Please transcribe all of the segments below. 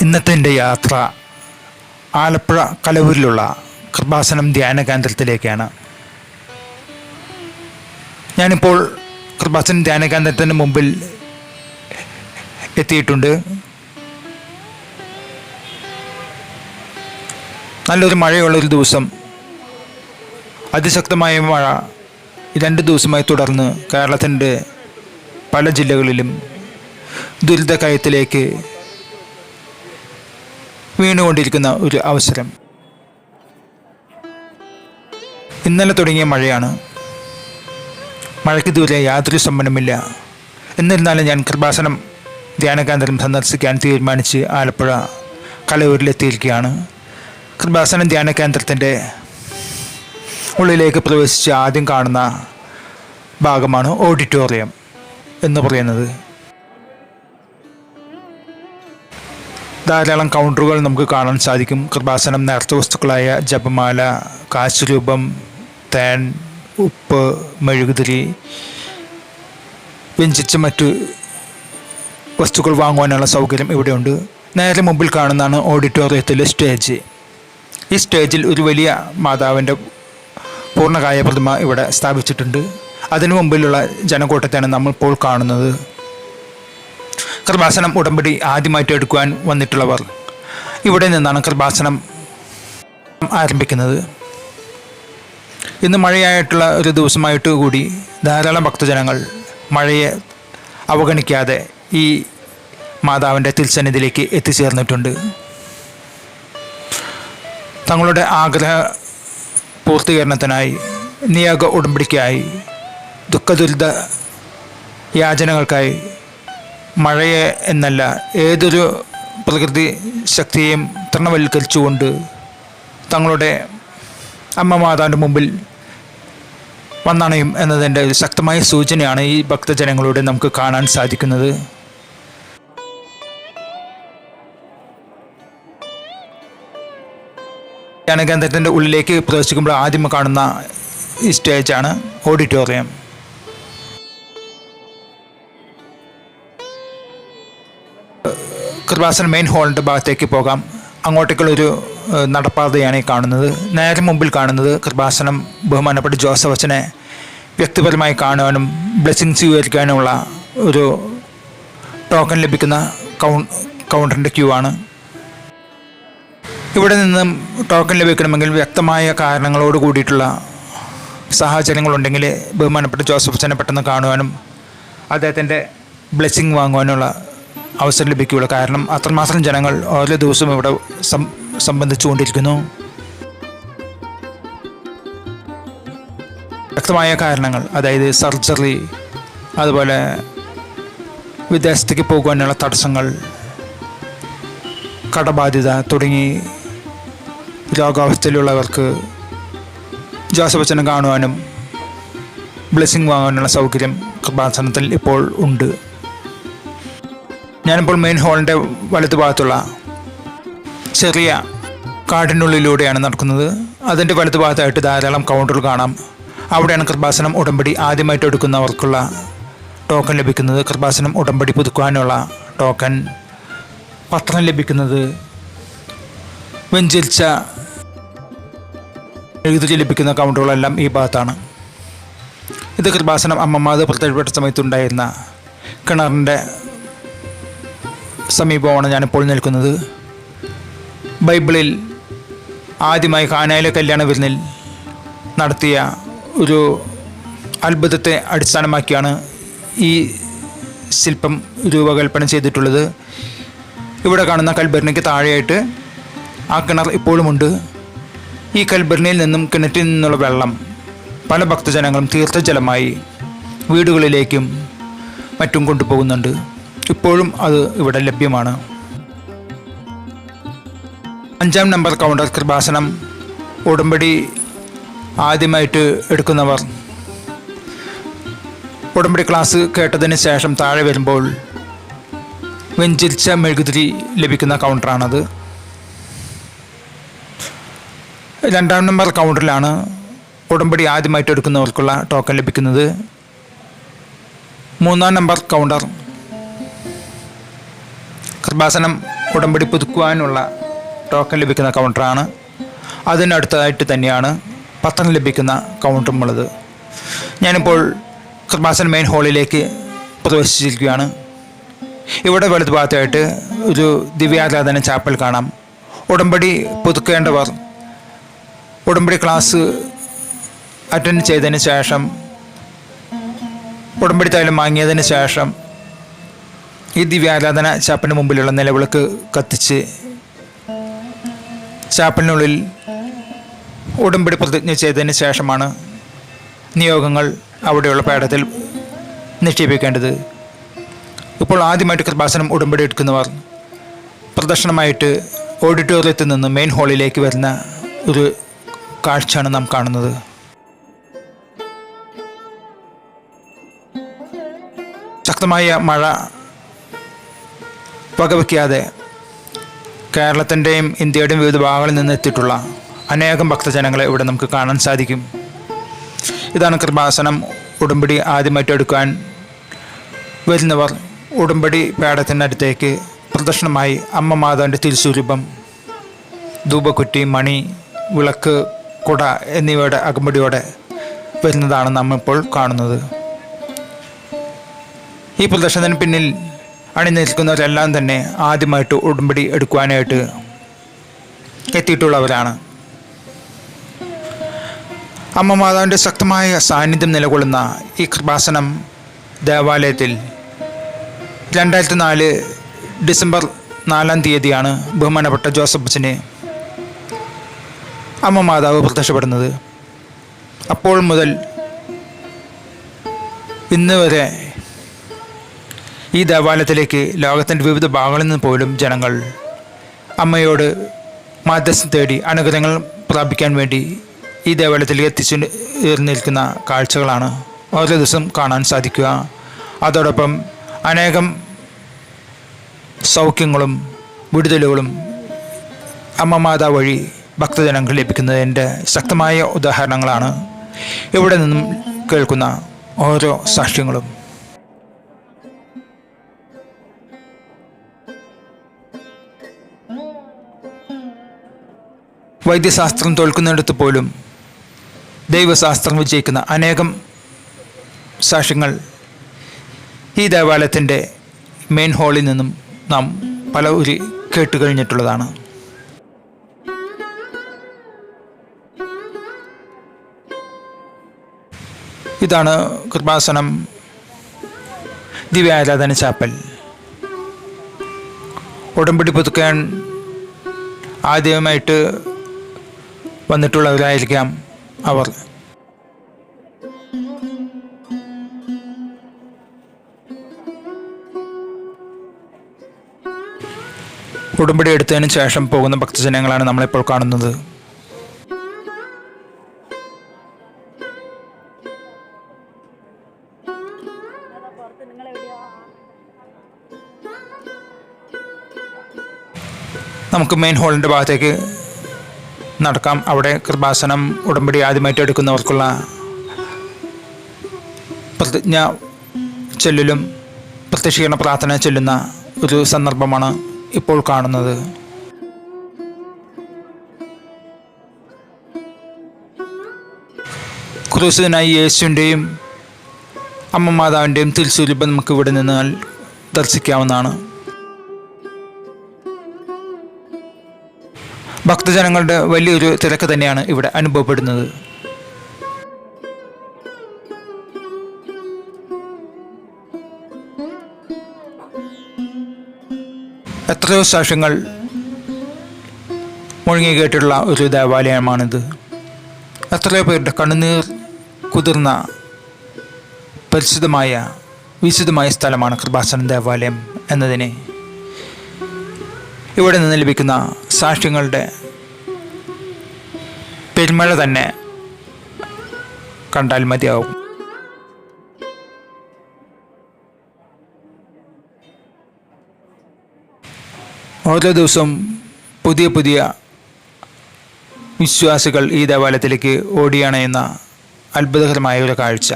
ഇന്നത്തെ എന്റെ യാത്ര ആലപ്പുഴ കലവൂരിലുള്ള കൃപാസനം ധ്യാന കേന്ദ്രത്തിലേക്കാണ്. ഞാനിപ്പോൾ കൃപാസനം ധ്യാന കേന്ദ്രത്തിന് മുമ്പിൽ എത്തിയിട്ടുണ്ട്. നല്ലൊരു മഴയുള്ളൊരു ദിവസം അതിശക്തമായ മഴ രണ്ട് ദിവസമായി തുടർന്ന് കേരളത്തിന്റെ പല ജില്ലകളിലും ദുരിതക്കയത്തിലേക്ക് വീണുകൊണ്ടിരിക്കുന്ന ഒരു അവസരം. ഇന്നലെ തുടങ്ങിയ മഴയാണ്. മഴയ്ക്ക് ദൂരെ യാതൊരു സമ്മനമില്ല എന്നിരുന്നാലും ഞാൻ കൃപാസനം ധ്യാനകേന്ദ്രം സന്ദർശിക്കാൻ തീരുമാനിച്ച് ആലപ്പുഴ കലയൂരിലെത്തിയിരിക്കുകയാണ് കൃപാസനം ധ്യാന കേന്ദ്രത്തിന്റെ ഉള്ളിലേക്ക് പ്രവേശിച്ച് ആദ്യം കാണുന്ന ഭാഗമാണ് ഓഡിറ്റോറിയം എന്ന് പറയുന്നത്. ധാരാളം കൗണ്ടറുകൾ നമുക്ക് കാണാൻ സാധിക്കും. കൃപാസനം നേർത്ത വസ്തുക്കളായ ജപമാല കാശുരൂപം തേൻ ഉപ്പ് മെഴുകുതിരി വ്യഞ്ചിച്ച മറ്റു വസ്തുക്കൾ വാങ്ങുവാനുള്ള സൗകര്യം ഇവിടെയുണ്ട്. നേരെ മുമ്പിൽ കാണുന്നതാണ് ഓഡിറ്റോറിയത്തിലെ സ്റ്റേജ്. ഈ സ്റ്റേജിൽ ഒരു വലിയ മാതാവിന്റെ പൂർണകായ പ്രതിമ ഇവിടെ സ്ഥാപിച്ചിട്ടുണ്ട്. അതിനു മുമ്പിലുള്ള ജനക്കൂട്ടത്തെയാണ് നമ്മൾ ഇപ്പോൾ കാണുന്നത്. കൃപാസനം ഉടമ്പടി ആദ്യമായിട്ട് എടുക്കുവാൻ വന്നിട്ടുള്ളവർ ഇവിടെ നിന്നാണ് കൃപാസനം ആരംഭിക്കുന്നത്. ഇന്ന് മഴയായിട്ടുള്ള ഒരു ദിവസമായിട്ട് കൂടി ധാരാളം ഭക്തജനങ്ങൾ മഴയെ അവഗണിക്കാതെ ഈ മാതാവിന്റെ തിരുസന്നിധിയിലേക്ക് എത്തിച്ചേർന്നിട്ടുണ്ട്. തങ്ങളുടെ ആഗ്രഹ പൂർത്തീകരണത്തിനായി നിയോഗ ഉടമ്പടിക്കായി ദുഃഖദുരിത യാചനകൾക്കായി മഴയെ എന്നല്ല ഏതൊരു പ്രകൃതി ശക്തിയെയും തൃണവൽക്കരിച്ചുകൊണ്ട് തങ്ങളുടെ അമ്മ മാതാവിന്റെ മുമ്പിൽ വന്നണയും എന്നതിന്റെ ഒരു ശക്തമായ സൂചനയാണ് ഈ ഭക്തജനങ്ങളോട് നമുക്ക് കാണാൻ സാധിക്കുന്നത്. ധ്യാനകേന്ദ്രത്തിന്റെ ഉള്ളിലേക്ക് പ്രവേശിക്കുമ്പോൾ ആദ്യം കാണുന്ന ഈ സ്റ്റേജാണ് ഓഡിറ്റോറിയം. കൃപാസന മെയിൻ ഹാളിന്റെ ഭാഗത്തേക്ക് പോകാം. അങ്ങോട്ടേക്കുള്ളൊരു നടപ്പാതയാണ് ഈ കാണുന്നത്. നേരെ മുമ്പിൽ കാണുന്നത് കൃപാസനം ബഹുമാനപ്പെട്ട ജോസഫ് അച്ഛനെ വ്യക്തിപരമായി കാണുവാനും ബ്ലെസ്സിങ് സ്വീകരിക്കാനുമുള്ള ഒരു ടോക്കൺ ലഭിക്കുന്ന കൗ കൗണ്ടറിന്റെ ക്യൂ ആണ്. ഇവിടെ നിന്നും ടോക്കൺ ലഭിക്കണമെങ്കിൽ വ്യക്തമായ കാരണങ്ങളോട് കൂടിയിട്ടുള്ള സാഹചര്യങ്ങളുണ്ടെങ്കിൽ ബഹുമാനപ്പെട്ട ജോസഫ് അച്ഛനെ പെട്ടെന്ന് കാണുവാനും അദ്ദേഹത്തിന്റെ ബ്ലെസ്സിങ് വാങ്ങുവാനുള്ള അവസരം ലഭിക്കുകയുള്ളൂ. കാരണം അത്രമാത്രം ജനങ്ങൾ ഓരോ ദിവസവും ഇവിടെ സംബന്ധിച്ചുകൊണ്ടിരിക്കുന്നു. വ്യക്തമായ കാരണങ്ങൾ അതായത് സർജറി അതുപോലെ വിദേശത്തേക്ക് പോകുവാനുള്ള തടസ്സങ്ങൾ കടബാധ്യത തുടങ്ങി രോഗാവസ്ഥയിലുള്ളവർക്ക് ജോസഫ് അച്ഛനെ കാണുവാനും ബ്ലെസ്സിങ് വാങ്ങാനുള്ള സൗകര്യം കൃപാസനത്തിൽ ഇപ്പോൾ ഉണ്ട്. ഞാനിപ്പോൾ മെയിൻ ഹാളിന്റെ വലതു ഭാഗത്തുള്ള ചെറിയ കാടിനുള്ളിലൂടെയാണ് നടക്കുന്നത്. അതിന്റെ വലതു ഭാഗത്തായിട്ട് ധാരാളം കൗണ്ടറുകൾ കാണാം. അവിടെയാണ് കൃപാസനം ഉടമ്പടി ആദ്യമായിട്ട് എടുക്കുന്നവർക്കുള്ള ടോക്കൺ ലഭിക്കുന്നത്. കൃപാസനം ഉടമ്പടി പുതുക്കുവാനുള്ള ടോക്കൺ പത്രം ലഭിക്കുന്നത് വെഞ്ചരിച്ച എഴുതി ലഭിക്കുന്ന കൗണ്ടറുകളെല്ലാം ഈ ഭാഗത്താണ്. ഇത് കൃപാസനം അമ്മമാത് പ്രത്യക്ഷപ്പെട്ട സമയത്തുണ്ടായിരുന്ന കിണറിന്റെ സമീപമാണ് ഞാനിപ്പോൾ നിൽക്കുന്നത്. ബൈബിളിൽ ആദ്യമായി കാനായിലെ കല്യാണ വിരുന്നിൽ നടത്തിയ ഒരു അത്ഭുതത്തെ അടിസ്ഥാനമാക്കിയാണ് ഈ ശില്പം രൂപകൽപ്പന ചെയ്തിട്ടുള്ളത്. ഇവിടെ കാണുന്ന കൽബറിനയ്ക്ക് താഴെയായിട്ട് ആ കിണർ ഇപ്പോഴുമുണ്ട്. ഈ കൽബറിനയിൽ നിന്നും കിണറ്റിൽ നിന്നുള്ള വെള്ളം പല ഭക്തജനങ്ങളും തീർത്ഥജലമായി വീടുകളിലേക്കും മറ്റും കൊണ്ടുപോകുന്നുണ്ട്. ഇപ്പോഴും അത് ഇവിടെ ലഭ്യമാണ്. അഞ്ചാം നമ്പർ കൗണ്ടർ കൃപാസനം ഉടമ്പടി ആദ്യമായിട്ട് എടുക്കുന്നവർ. ഉടമ്പടി ക്ലാസ് കേട്ടതിന് ശേഷം താഴെ വരുമ്പോൾ വെഞ്ചരിച്ച മെഴുകുതിരി ലഭിക്കുന്ന കൗണ്ടറാണത് രണ്ടാം നമ്പർ കൗണ്ടറിലാണ് ഉടമ്പടി ആദ്യമായിട്ട് എടുക്കുന്നവർക്കുള്ള ടോക്കൺ ലഭിക്കുന്നത്. മൂന്നാം നമ്പർ കൗണ്ടർ കൃപാസനം ഉടമ്പടി പുതുക്കുവാനുള്ള ടോക്കൺ ലഭിക്കുന്ന കൗണ്ടറാണ് അതിനടുത്തതായിട്ട് തന്നെയാണ് പത്രം ലഭിക്കുന്ന കൗണ്ടറും ഉള്ളത് ഞാനിപ്പോൾ കൃപാസനം മെയിൻ ഹാളിലേക്ക് പ്രവേശിച്ചിരിക്കുകയാണ്. ഇവിടെ വലതുഭാഗത്തായിട്ട് ഒരു ദിവ്യാരാധന ചാപ്പൽ കാണാം. ഉടമ്പടി പുതുക്കേണ്ടവർ ഉടമ്പടി ക്ലാസ് അറ്റൻഡ് ചെയ്തതിന് ശേഷം ഉടമ്പടി തൈലം വാങ്ങിയതിന് ശേഷം ഈ ദിവ്യാരാധന ചാപ്പന് മുമ്പിലുള്ള നിലവിളക്ക് കത്തിച്ച് ചാപ്പലിനുള്ളിൽ ഉടമ്പടി പ്രതിജ്ഞ ചെയ്തതിന് ശേഷമാണ് നിയോഗങ്ങൾ അവിടെയുള്ള പേടത്തിൽ നിക്ഷേപിക്കേണ്ടത്. ഇപ്പോൾ ആദ്യമായിട്ട് കൃപാസനം ഉടമ്പടി എടുക്കുന്നവർ പ്രദർശനമായിട്ട് ഓഡിറ്റോറിയത്തിൽ നിന്ന് മെയിൻ ഹാളിലേക്ക് വരുന്ന ഒരു കാഴ്ചയാണ് നാം കാണുന്നത്. ശക്തമായ മഴ വകവയ്ക്കാതെ കേരളത്തിന്റെയും ഇന്ത്യയുടെയും വിവിധ ഭാഗങ്ങളിൽ നിന്ന് എത്തിയിട്ടുള്ള അനേകം ഭക്തജനങ്ങളെ ഇവിടെ നമുക്ക് കാണാൻ സാധിക്കും. ഇതാണ് കൃപാസനം. ഉടമ്പടി ആദ്യമായിട്ട് എടുക്കാൻ വരുന്നവർ ഉടമ്പടി പേടത്തിനടുത്തേക്ക് പ്രദർശനമായി അമ്മ മാതാവിന്റെ തിരുസ്വരൂപം ധൂപക്കുറ്റി മണി വിളക്ക് കുട എന്നിവയുടെ അകമ്പടിയോടെ വരുന്നതാണ് നാം ഇപ്പോൾ കാണുന്നത്. ഈ പ്രദർശനത്തിന് പിന്നിൽ അണിനിൽക്കുന്നവരെല്ലാം തന്നെ ആദ്യമായിട്ട് ഉടമ്പടി എടുക്കുവാനായിട്ട് എത്തിയിട്ടുള്ളവരാണ്. അമ്മ മാതാവിന്റെ ശക്തമായ സാന്നിധ്യം നിലകൊള്ളുന്ന ഈ കൃപാസനം ദേവാലയത്തിൽ രണ്ടായിരത്തി നാല് ഡിസംബർ നാലാം തീയതിയാണ് ബഹുമാനപ്പെട്ട ജോസഫ് അച്ഛന് അമ്മ മാതാവ് പ്രത്യക്ഷപ്പെടുന്നത്. അപ്പോൾ മുതൽ ഇന്ന് വരെ ഈ ദേവാലയത്തിലേക്ക് ലോകത്തിന്റെ വിവിധ ഭാഗങ്ങളിൽ നിന്ന് പോലും ജനങ്ങൾ അമ്മയോട് മാധ്യസ്ഥം തേടി അനുഗ്രഹങ്ങൾ പ്രാപിക്കാൻ വേണ്ടി ഈ ദേവാലയത്തിൽ എത്തിച്ചു നിൽക്കുന്ന കാഴ്ചകളാണ് ഓരോ ദിവസം കാണാൻ സാധിക്കുക. അതോടൊപ്പം അനേകം സൗഖ്യങ്ങളും വിടുതലുകളും അമ്മ മാതാ വഴി ഭക്തജനങ്ങൾ ലഭിക്കുന്നതിന്റെ ശക്തമായ ഉദാഹരണങ്ങളാണ്. ഇവിടെ നിന്നും കേൾക്കുന്ന ഓരോ സാക്ഷ്യങ്ങളും. വൈദ്യശാസ്ത്രം തോൽക്കുന്നിടത്ത് പോലും ദൈവശാസ്ത്രം വിജയിക്കുന്ന അനേകം സാക്ഷ്യങ്ങൾ ഈ ദേവാലയത്തിന്റെ മെയിൻ ഹാളിൽ നിന്നും നാം പല ഒരു കേട്ട് കഴിഞ്ഞിട്ടുള്ളതാണ്. ഇതാണ് കൃപാസനം ദിവ്യാരാധന ചാപ്പൽ. ഉടമ്പടി പുതുക്കാൻ ആദ്യമായിട്ട് വന്നിട്ടുള്ളവരായിരിക്കാം അവർ. ഉടമ്പടി എടുത്തതിന് ശേഷം പോകുന്ന ഭക്തജനങ്ങളാണ് നമ്മളിപ്പോൾ കാണുന്നത്. നമുക്ക് മെയിൻ ഹോളിന്റെ ഭാഗത്തേക്ക് നടക്കാം. അവിടെ കൃപാസനം ഉടമ്പടി ആദ്യമായിട്ട് എടുക്കുന്നവർക്കുള്ള പ്രതിജ്ഞ ചൊല്ലലും പ്രത്യക്ഷീകരണ പ്രാർത്ഥന ചൊല്ലുന്ന ഒരു സന്ദർഭമാണ് ഇപ്പോൾ കാണുന്നത്. ക്രൂശിതനായി യേശുവിന്റെയും അമ്മ മാതാവിന്റെയും തിരുസ്വരൂപം നമുക്ക് ഇവിടെ നിന്നാൽ ദർശിക്കാവുന്നതാണ്. ഭക്തജനങ്ങളുടെ വലിയൊരു തിരക്ക് തന്നെയാണ് ഇവിടെ അനുഭവപ്പെടുന്നത്. എത്രയോ സാക്ഷ്യങ്ങൾ മുഴുങ്ങി കേട്ടിട്ടുള്ള ഒരു ദേവാലയമാണിത്. എത്രയോ പേരുടെ കണ്ണുനീർ കുതിർന്ന പരിശുദ്ധമായ വിശുദ്ധമായ സ്ഥലമാണ് കൃപാസനം ദേവാലയം എന്നതിനെ. ഇവിടെ നിന്ന് ലഭിക്കുന്ന സാക്ഷ്യങ്ങളുടെ പെരുമഴ തന്നെ കണ്ടാൽ മതിയാവും. ഓരോ ദിവസം പുതിയ പുതിയ വിശ്വാസികൾ ഈ ദേവാലയത്തിലേക്ക് ഓടിയണയുന്ന അത്ഭുതകരമായ ഒരു കാഴ്ച.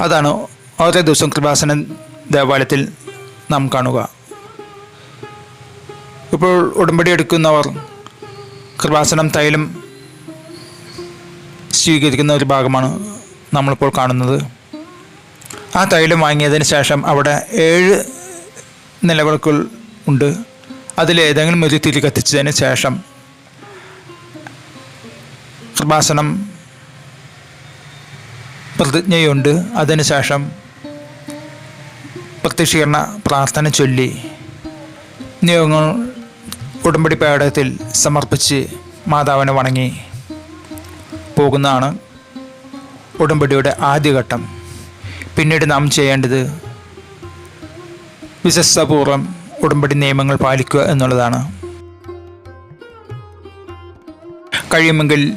അതാണ് ഓരോ ദിവസം കൃപാസന ദേവാലയത്തിൽ നാം കാണുക. ഇപ്പോൾ ഉടമ്പടി എടുക്കുന്നവർ കൃപാസനം തൈലം സ്വീകരിക്കുന്ന ഒരു ഭാഗമാണ് നമ്മളിപ്പോൾ കാണുന്നത്. ആ തൈലം വാങ്ങിയതിന് ശേഷം അവിടെ ഏഴ് നിലവിളക്കുകൾ ഉണ്ട്. അതിലേതെങ്കിലും ഒരു തിരി കത്തിച്ചതിന് ശേഷം കൃപാസനം പ്രതിജ്ഞയുണ്ട്. അതിനുശേഷം പ്രത്യക്ഷീകരണ പ്രാർത്ഥന ചൊല്ലി. നിയോഗങ്ങൾ ഉടമ്പടി പേടകത്തിൽ സമർപ്പിച്ച് മാതാവിനെ വണങ്ങി പോകുന്നതാണ് ഉടമ്പടിയുടെ ആദ്യഘട്ടം. പിന്നീട് നാം ചെയ്യേണ്ടത് വിശ്വസ്തപൂർവം ഉടമ്പടി നിയമങ്ങൾ പാലിക്കുക എന്നുള്ളതാണ്. കഴിയുമെങ്കിൽ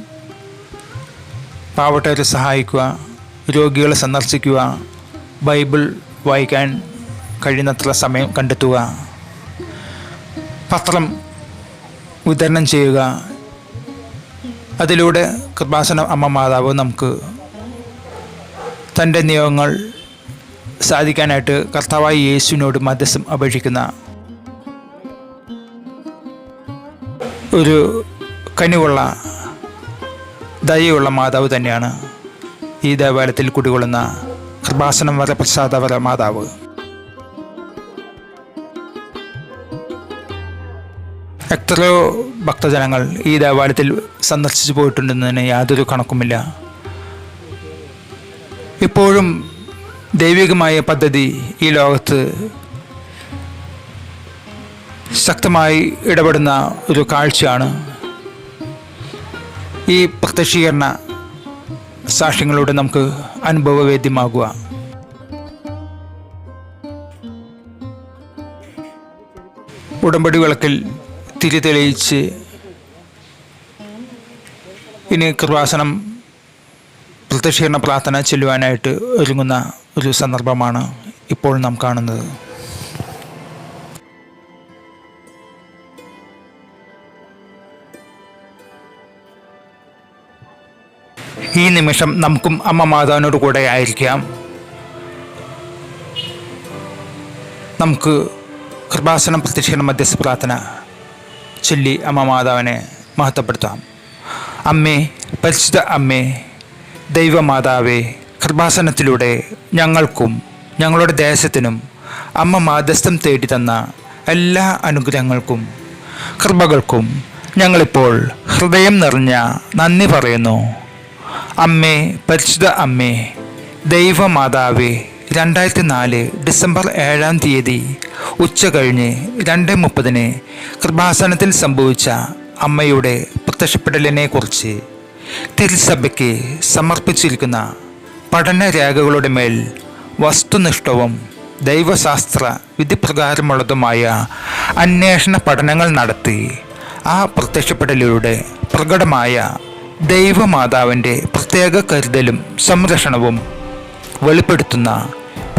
പാവട്ടവരെ സഹായിക്കുക രോഗികളെ സന്ദർശിക്കുക ബൈബിൾ വായിക്കാൻ കഴിയുന്നത്ര സമയം കണ്ടെത്തുക. പത്രം വിതരണം ചെയ്യുക. അതിലൂടെ കൃപാസന അമ്മ മാതാവ് നമുക്ക് തന്റെ നിയമങ്ങൾ സാധിക്കാനായിട്ട് കർത്താവായ യേശുവിനോട് മധ്യസ്ഥം അപേക്ഷിക്കുന്ന ഒരു കനിവുള്ള ദയയുള്ള മാതാവ് തന്നെയാണ് ഈ ദേവാലയത്തിൽ കുടികൊള്ളുന്ന കൃപാസനം വരെ പ്രസാദവര മാതാവ്. എത്രയോ ഭക്തജനങ്ങൾ ഈ ദേവാലയത്തിൽ സന്ദർശിച്ചു പോയിട്ടുണ്ടെന്നതിന് യാതൊരു കണക്കുമില്ല. ഇപ്പോഴും ദൈവികമായ പദ്ധതി ഈ ലോകത്ത് ശക്തമായി ഇടപെടുന്ന ഒരു കാഴ്ചയാണ്. ഈ പ്രത്യക്ഷീകരണ സാക്ഷ്യങ്ങളിലൂടെ നമുക്ക് അനുഭവവേദ്യമാകുക. ഉടമ്പടി വിളക്കിൽ തിരി തെളിയിച്ച് ഇനി കൃപാസനം പ്രത്യക്ഷീകരണ പ്രാർത്ഥന ചെല്ലുവാനായിട്ട് ഒരുങ്ങുന്ന ഒരു സന്ദർഭമാണ് ഇപ്പോൾ നാം കാണുന്നത്. ഈ നിമിഷം നമുക്കും അമ്മ മാതാവിനോട് കൂടെ ആയിരിക്കാം. നമുക്ക് കൃപാസനം പ്രത്യക്ഷീകരണ മധ്യസ്ഥ പ്രാർത്ഥന ചൊല്ലി അമ്മ മാതാവിനെ മഹത്വപ്പെടുത്താം. അമ്മേ പരിശുദ്ധ അമ്മേ ദൈവമാതാവേ കൃപാസനത്തിലൂടെ ഞങ്ങൾക്കും ഞങ്ങളുടെ ദേശത്തിനും അമ്മ മാധ്യസ്ഥം തേടി തന്ന എല്ലാ അനുഗ്രഹങ്ങൾക്കും കൃപകൾക്കും ഞങ്ങളിപ്പോൾ ഹൃദയം നിറഞ്ഞ നന്ദി പറയുന്നു. അമ്മേ പരിശുദ്ധ അമ്മേ ദൈവമാതാവേ രണ്ടായിരത്തി നാല് ഡിസംബർ ഏഴാം തീയതി ഉച്ച കഴിഞ്ഞ് രണ്ട് മുപ്പതിന് കൃപാസനത്തിൽ സംഭവിച്ച അമ്മയുടെ പ്രത്യക്ഷപ്പെടലിനെ കുറിച്ച് തിരുസഭയ്ക്ക് സമർപ്പിച്ചിരിക്കുന്ന പഠനരേഖകളുടെ മേൽ വസ്തുനിഷ്ഠവും ദൈവശാസ്ത്ര വിധിപ്രകാരമുള്ളതുമായ അന്വേഷണ പഠനങ്ങൾ നടത്തി ആ പ്രത്യക്ഷപ്പെടലിലൂടെ പ്രകടമായ ദൈവമാതാവിന്റെ പ്രത്യേക കരുതലും സംരക്ഷണവും വെളിപ്പെടുത്തുന്ന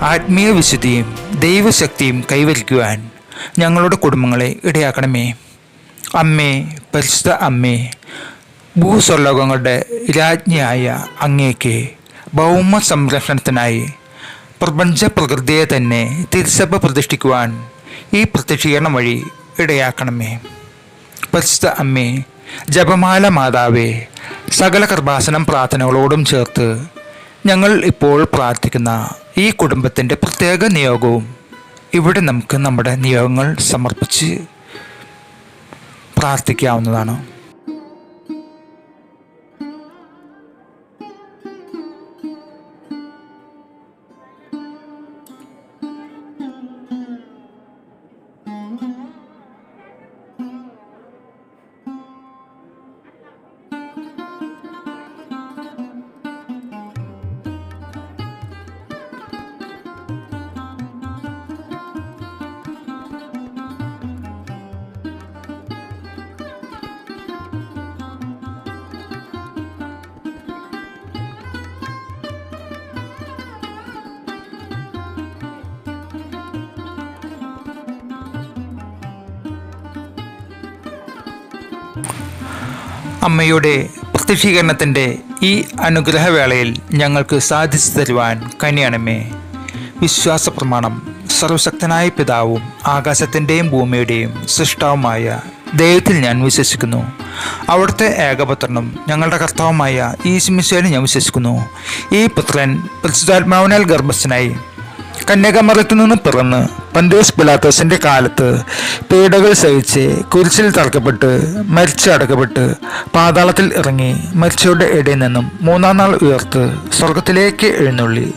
ആത്മീയ വിശുദ്ധിയും ദൈവശക്തിയും കൈവരിക്കുവാൻ ഞങ്ങളുടെ കുടുംബങ്ങളെ ഇടയാക്കണമേ. അമ്മേ പരിശുദ്ധ അമ്മേ ഭൂസ്വർലോകങ്ങളുടെ രാജ്ഞിയായ അങ്ങേക്ക് ഭൗമ സംരക്ഷണത്തിനായി പ്രപഞ്ച പ്രകൃതിയെ തന്നെ തിരുസഭ പ്രതിഷ്ഠിക്കുവാൻ ഈ പ്രത്യക്ഷീകരണം വഴി ഇടയാക്കണമേ. പരിശുദ്ധ അമ്മേ ജപമാല മാതാവേ സകല കർഭാസനം പ്രാർത്ഥനകളോടും ചേർത്ത് ഞങ്ങൾ ഇപ്പോൾ പ്രാർത്ഥിക്കുന്ന ഈ കുടുംബത്തിന്റെ പ്രത്യേക നിയോഗവും ഇവിടെ നമുക്ക് നമ്മുടെ നിയോഗങ്ങൾ സമർപ്പിച്ച് പ്രാർത്ഥിക്കാവുന്നതാണ്. അമ്മയുടെ പ്രത്യക്ഷീകരണത്തിന്റെ ഈ അനുഗ്രഹവേളയിൽ ഞങ്ങൾക്ക് സാധിച്ചു തരുവാൻ കനിയണമേ. വിശ്വാസ പ്രമാണം സർവശക്തനായ പിതാവും ആകാശത്തിന്റെയും ഭൂമിയുടെയും സൃഷ്ടാവുമായ ദൈവത്തിൽ ഞാൻ വിശ്വസിക്കുന്നു. അവിടുത്തെ ഏകപുത്രനും ഞങ്ങളുടെ കർത്താവുമായ ഈ സിമിശയിലും ഞാൻ വിശ്വസിക്കുന്നു. ഈ പുത്രൻ പരിശുദ്ധാത്മാവിനാൽ ഗർഭസ്ഥനായി കന്യാകുമാരത്തിൽ നിന്ന് പിറന്ന് പന്തേസ് പിലാത്തോസിന്റെ കാലത്ത് പീഡകൾ സഹിച്ച് കുരിശിൽ തറക്കപ്പെട്ട് മരിച്ചു അടക്കപ്പെട്ട് പാതാളത്തിൽ ഇറങ്ങി മരിച്ചവരുടെ ഇടയിൽ നിന്നും മൂന്നാം നാൾ ഉയർത്ത് സ്വർഗത്തിലേക്ക് എഴുന്നള്ളി.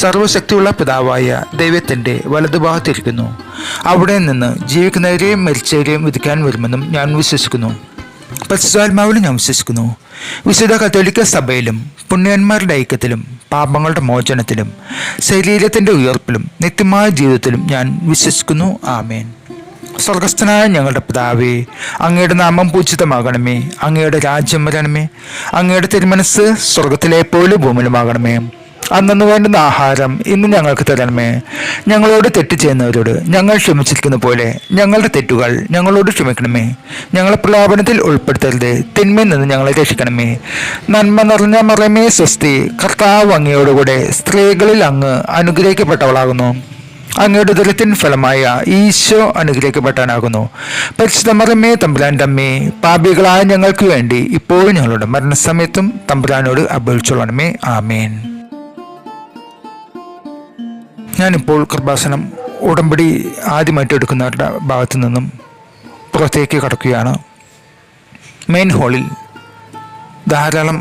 സർവശക്തിയുള്ള പിതാവായ ദൈവത്തിന്റെ വലതുഭാഗത്തിരിക്കുന്നു അവിടെ നിന്ന് ജീവിക്കുന്നവരെയും മരിച്ചവരെയും വിധിക്കാൻ വരുമെന്നും ഞാൻ വിശ്വസിക്കുന്നു. പരിശുദ്ധാത്മാവിലും ഞാൻ വിശ്വസിക്കുന്നു വിശുദ്ധ കത്തോലിക്ക സഭയിലും പുണ്യന്മാരുടെ ഐക്യത്തിലും പാപങ്ങളുടെ മോചനത്തിലും ശരീരത്തിന്റെ ഉയർപ്പിലും നിത്യമായ ജീവിതത്തിലും ഞാൻ വിശ്വസിക്കുന്നു ആമേൻ സ്വർഗസ്ഥനായ ഞങ്ങളുടെ പിതാവേ അങ്ങയുടെ നാമം പൂജിതമാകണമേ അങ്ങയുടെ രാജ്യം വരണമേ അങ്ങയുടെ തിരുമനസ് സ്വർഗത്തിലെ പോലെ ഭൂമിയിലുമാകണമേ അന്നു വേണ്ടുന്ന ആഹാരം ഇന്ന് ഞങ്ങൾക്ക് തരണമേ. ഞങ്ങളോട് തെറ്റ് ചെയ്യുന്നവരോട് ഞങ്ങൾ ക്ഷമിച്ചിരിക്കുന്ന പോലെ ഞങ്ങളുടെ തെറ്റുകൾ ഞങ്ങളോട് ക്ഷമിക്കണമേ. ഞങ്ങളെ പ്രലാപനത്തിൽ ഉൾപ്പെടുത്തരുത്. തിന്മയിൽ നിന്ന് ഞങ്ങളെ രക്ഷിക്കണമേ. നന്മ നിറഞ്ഞ മറമേ സ്വസ്തി കർത്താവ് അങ്ങയോടുകൂടെ സ്ത്രീകളിൽ അങ്ങ് അനുഗ്രഹിക്കപ്പെട്ടവളാകുന്നു. അങ്ങയുടെ ദുരിതത്തിൻ ഫലമായ ഈശോ അനുഗ്രഹിക്കപ്പെട്ടാനാകുന്നു പരിശുദ്ധമറമേ തമ്പുരാന്റമ്മേ പാപികളായ ഞങ്ങൾക്ക് വേണ്ടി ഇപ്പോഴും ഞങ്ങളുടെ മരണസമയത്തും തമ്പുരാനോട് അപേക്ഷിച്ചോളണമേ. ആമേൻ. ഞാനിപ്പോൾ കൃപാസനം ഉടമ്പടി ആദ്യമായിട്ട് എടുക്കുന്നവരുടെ ഭാഗത്തു നിന്നും പുറത്തേക്ക് കടക്കുകയാണ്. മെയിൻ ഹാളിൽ ധാരാളം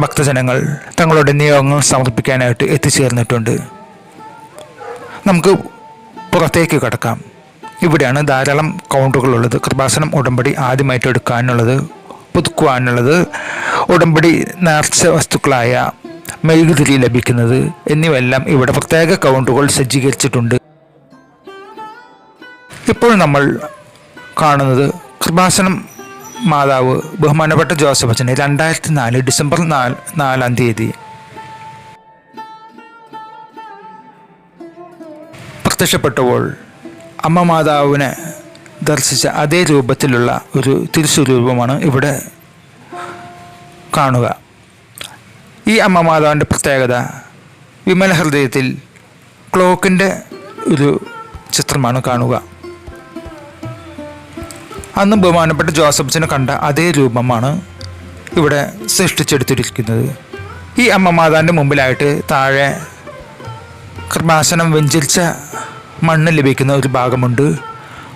ഭക്തജനങ്ങൾ തങ്ങളുടെ നിയോഗങ്ങൾ സമർപ്പിക്കാനായിട്ട് എത്തിച്ചേർന്നിട്ടുണ്ട്. നമുക്ക് പുറത്തേക്ക് കടക്കാം. ഇവിടെയാണ് ധാരാളം കൗണ്ടറുകളുള്ളത് കൃപാസനം ഉടമ്പടി ആദ്യമായിട്ട് എടുക്കാനുള്ളത് പുതുക്കുവാനുള്ളത് ഉടമ്പടി നേർച്ച വസ്തുക്കളായ മെഴുകുതിരി ലഭിക്കുന്നത് എന്നിവയെല്ലാം ഇവിടെ പ്രത്യേക കൗണ്ടുകൾ സജ്ജീകരിച്ചിട്ടുണ്ട്. ഇപ്പോൾ നമ്മൾ കാണുന്നത് കൃപാസനം മാതാവ് ബഹുമാനപ്പെട്ട ജോസഫ് അച്ഛനെ രണ്ടായിരത്തി നാല് ഡിസംബർ നാല് നാലാം തീയതി. പ്രത്യക്ഷപ്പെട്ടപ്പോൾ അമ്മ മാതാവിനെ ദർശിച്ച അതേ രൂപത്തിലുള്ള ഒരു തിരുസ്വരൂപമാണ് ഇവിടെ കാണുക. ഈ അമ്മ മാതാവിന്റെ പ്രത്യേകത വിമല ഹൃദയത്തിൽ ക്ലോക്കിന്റെ ഒരു ചിത്രമാണ് കാണുക. അന്ന് ബഹുമാനപ്പെട്ട ജോസഫ്സിനെ കണ്ട അതേ രൂപമാണ് ഇവിടെ സൃഷ്ടിച്ചെടുത്തിരിക്കുന്നത്. ഈ അമ്മ മാതാവിന്റെ മുമ്പിലായിട്ട് താഴെ കൃപാസനം വെഞ്ചരിച്ച മണ്ണ് ലഭിക്കുന്ന ഒരു ഭാഗമുണ്ട്.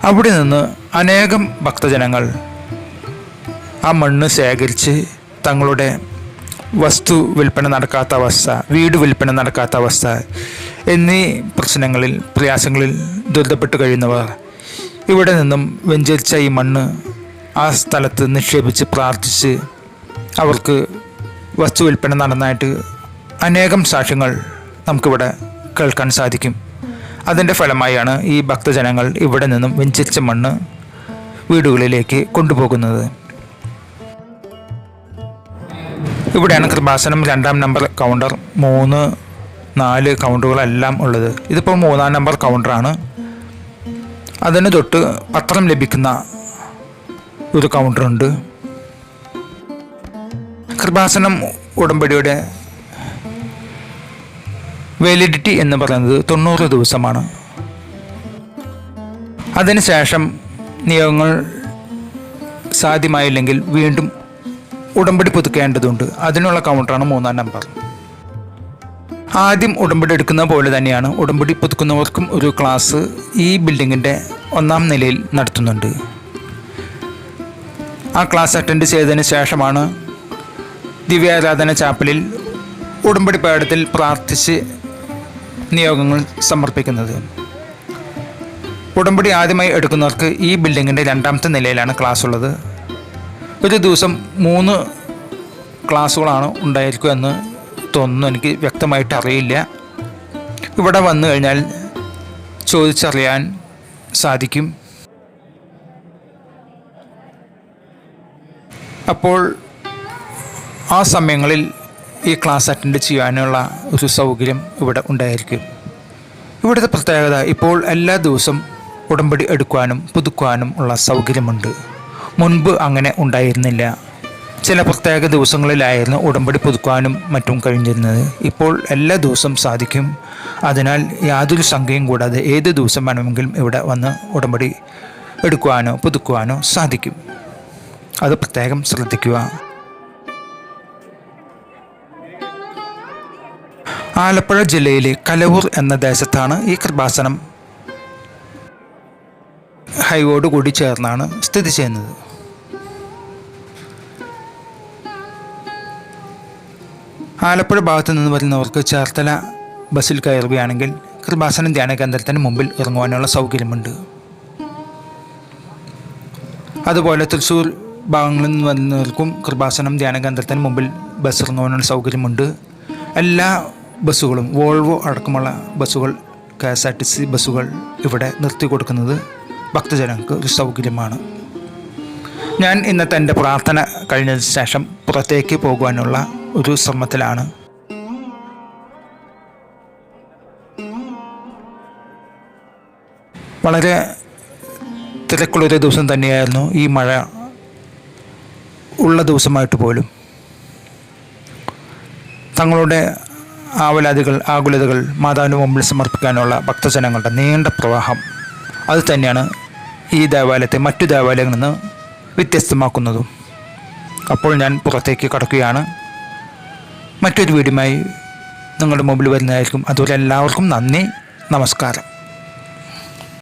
അവിടെ നിന്ന് അനേകം ഭക്തജനങ്ങൾ ആ മണ്ണ് ശേഖരിച്ച് തങ്ങളുടെ വസ്തു വിൽപ്പന നടക്കാത്ത അവസ്ഥ വീട് വിൽപ്പന നടക്കാത്ത അവസ്ഥ എന്നീ പ്രശ്നങ്ങളിൽ പ്രയാസങ്ങളിൽ ദുരിതപ്പെട്ട് കഴിയുന്നവർ. ഇവിടെ നിന്നും വെഞ്ചരിച്ച ഈ മണ്ണ് ആ സ്ഥലത്ത് നിക്ഷേപിച്ച് പ്രാർത്ഥിച്ച് അവർക്ക് വസ്തു വിൽപ്പന നടന്നായിട്ട് അനേകം സാക്ഷ്യങ്ങൾ നമുക്കിവിടെ കേൾക്കാൻ സാധിക്കും. അതിന്റെ ഫലമായാണ് ഈ ഭക്തജനങ്ങൾ ഇവിടെ നിന്നും വെഞ്ചരിച്ച മണ്ണ് വീടുകളിലേക്ക് കൊണ്ടുപോകുന്നത്. ഇവിടെയാണ് കൃപാസനം രണ്ടാം നമ്പർ കൗണ്ടർ മൂന്ന് നാല് കൗണ്ടറുകളെല്ലാം ഉള്ളത്. ഇതിപ്പോൾ മൂന്നാം നമ്പർ കൗണ്ടറാണ് അതിന് തൊട്ട് പത്രം ലഭിക്കുന്ന ഒരു കൗണ്ടറുണ്ട് കൃപാസനം ഉടമ്പടിയുടെ വാലിഡിറ്റി എന്ന് പറയുന്നത് തൊണ്ണൂറ് ദിവസമാണ്. അതിനുശേഷം നിയമങ്ങൾ സാധ്യമായില്ലെങ്കിൽ വീണ്ടും ഉടമ്പടി പുതുക്കേണ്ടതുണ്ട്. അതിനുള്ള കൗണ്ടറാണ് മൂന്നാം നമ്പർ ആദ്യം ഉടമ്പടി എടുക്കുന്ന പോലെ തന്നെയാണ് ഉടമ്പടി പുതുക്കുന്നവർക്കും ഒരു ക്ലാസ് ഈ ബിൽഡിങ്ങിന്റെ ഒന്നാം നിലയിൽ നടത്തുന്നുണ്ട്. ആ ക്ലാസ് അറ്റൻഡ് ചെയ്തതിന് ശേഷമാണ് ദിവ്യാരാധന ചാപ്പലിൽ ഉടമ്പടി പാഠത്തിൽ പ്രാർത്ഥിച്ച് നിയോഗങ്ങൾ സമർപ്പിക്കുന്നത്. ഉടമ്പടി ആദ്യമായി എടുക്കുന്നവർക്ക് ഈ ബിൽഡിങ്ങിന്റെ രണ്ടാമത്തെ നിലയിലാണ് ക്ലാസ് ഉള്ളത്. ഒരു ദിവസം മൂന്ന് ക്ലാസ്സുകളാണ് ഉണ്ടായിരിക്കുക എന്ന് തോന്നുന്നു. എനിക്ക് വ്യക്തമായിട്ട് അറിയില്ല. ഇവിടെ വന്നു കഴിഞ്ഞാൽ ചോദിച്ചറിയാൻ സാധിക്കും. അപ്പോൾ ആ സമയങ്ങളിൽ ഈ ക്ലാസ് അറ്റൻഡ് ചെയ്യാനുള്ള ഒരു സൗകര്യം ഇവിടെ ഉണ്ടായിരിക്കും. ഇവിടുത്തെ പ്രത്യേകത ഇപ്പോൾ എല്ലാ ദിവസവും ഉടമ്പടി എടുക്കുവാനും പുതുക്കുവാനും ഉള്ള സൗകര്യമുണ്ട്. മുൻപ് അങ്ങനെ ഉണ്ടായിരുന്നില്ല. ചില പ്രത്യേക ദിവസങ്ങളിലായിരുന്നു ഉടമ്പടി പുതുക്കാനും മറ്റും കഴിഞ്ഞിരുന്നത്. ഇപ്പോൾ എല്ലാ ദിവസവും സാധിക്കും. അതിനാൽ യാതൊരു സംഖ്യയും കൂടാതെ ഏത് ദിവസം വേണമെങ്കിലും ഇവിടെ വന്ന് ഉടമ്പടി എടുക്കുവാനോ പുതുക്കുവാനോ സാധിക്കും. അത് പ്രത്യേകം ശ്രദ്ധിക്കുക. ആലപ്പുഴ ജില്ലയിലെ കലവൂർ എന്ന ദേശത്താണ് ഈ കൃപാസനം. ഹൈവോട് കൂടി ചേർന്നാണ് സ്ഥിതി ചെയ്യുന്നത്. ആലപ്പുഴ ഭാഗത്ത് നിന്ന് വരുന്നവർക്ക് ചേർത്തല ബസ്സിൽ കയറുകയാണെങ്കിൽ കൃപാസനം ധ്യാന കേന്ദ്രത്തിന് മുമ്പിൽ ഇറങ്ങുവാനുള്ള സൗകര്യമുണ്ട്. അതുപോലെ തൃശ്ശൂർ ഭാഗങ്ങളിൽ നിന്ന് വരുന്നവർക്കും കൃപാസനം ധ്യാന കേന്ദ്രത്തിന് മുമ്പിൽ ബസ് ഇറങ്ങുവാനുള്ള സൗകര്യമുണ്ട്. എല്ലാ ബസ്സുകളും വോൾവോ അടക്കമുള്ള ബസ്സുകൾ K S R T C ബസ്സുകൾ ഇവിടെ നിർത്തി കൊടുക്കുന്നത് ഭക്തജനങ്ങൾക്ക് ഒരു സൗകര്യമാണ്. ഞാൻ ഇന്നത്തെ എന്റെ പ്രാർത്ഥന കഴിഞ്ഞതിന് ശേഷം പുറത്തേക്ക് പോകുവാനുള്ള ഒരു ശ്രമത്തിലാണ് വളരെ തിരക്കുള്ളൊരു ദിവസം തന്നെയായിരുന്നു ഈ മഴ ഉള്ള ദിവസമായിട്ട് പോലും. തങ്ങളുടെ ആവലാതികൾ ആകുലതകൾ മാതാവിന് മുമ്പിൽ സമർപ്പിക്കാനുള്ള ഭക്തജനങ്ങളുടെ നീണ്ട പ്രവാഹം അത് തന്നെയാണ് ഈ ദേവാലയത്തെ മറ്റു ദേവാലയങ്ങളിൽ നിന്ന് വ്യത്യസ്തമാക്കുന്നതും. അപ്പോൾ ഞാൻ പുറത്തേക്ക് കടക്കുകയാണ്. മറ്റൊരു വീഡിയോയുമായി നിങ്ങളുടെ മുമ്പിൽ വരുന്നതായിരിക്കും. അതുപോലെ എല്ലാവർക്കും നന്ദി. നമസ്കാരം.